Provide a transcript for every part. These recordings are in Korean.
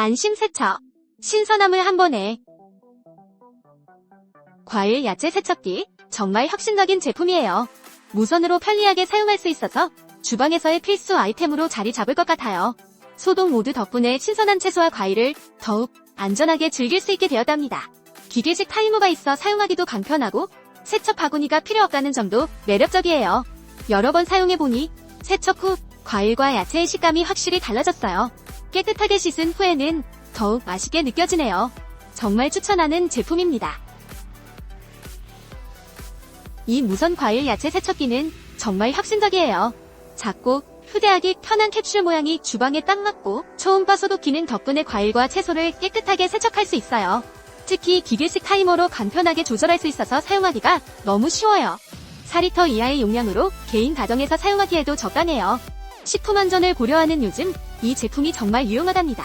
안심 세척. 신선함을 한 번에. 과일 야채 세척기. 정말 혁신적인 제품이에요. 무선으로 편리하게 사용할 수 있어서 주방에서의 필수 아이템으로 자리 잡을 것 같아요. 소독 모드 덕분에 신선한 채소와 과일을 더욱 안전하게 즐길 수 있게 되었답니다. 기계식 타이머가 있어 사용하기도 간편하고 세척 바구니가 필요 없다는 점도 매력적이에요. 여러 번 사용해보니 세척 후 과일과 야채의 식감이 확실히 달라졌어요. 깨끗하게 씻은 후에는 더욱 맛있게 느껴지네요. 정말 추천하는 제품입니다. 이 무선 과일 야채 세척기는 정말 혁신적이에요. 작고 휴대하기 편한 캡슐 모양이 주방에 딱 맞고 초음파 소독 기능 덕분에 과일과 채소를 깨끗하게 세척할 수 있어요. 특히 기계식 타이머로 간편하게 조절할 수 있어서 사용하기가 너무 쉬워요. 4리터 이하의 용량으로 개인 가정에서 사용하기에도 적당해요. 식품 안전을 고려하는 요즘 이 제품이 정말 유용하답니다.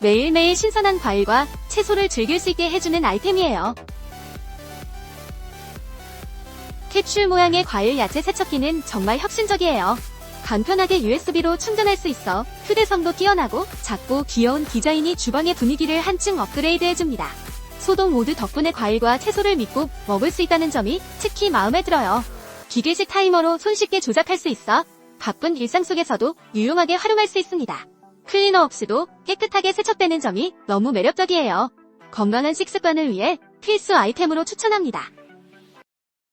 매일매일 신선한 과일과 채소를 즐길 수 있게 해주는 아이템이에요. 캡슐 모양의 과일 야채 세척기는 정말 혁신적이에요. 간편하게 USB로 충전할 수 있어 휴대성도 뛰어나고 작고 귀여운 디자인이 주방의 분위기를 한층 업그레이드 해줍니다. 소독 모드 덕분에 과일과 채소를 믿고 먹을 수 있다는 점이 특히 마음에 들어요. 기계식 타이머로 손쉽게 조작할 수 있어 바쁜 일상 속에서도 유용하게 활용할 수 있습니다. 클리너 없이도 깨끗하게 세척되는 점이 너무 매력적이에요. 건강한 식습관을 위해 필수 아이템으로 추천합니다.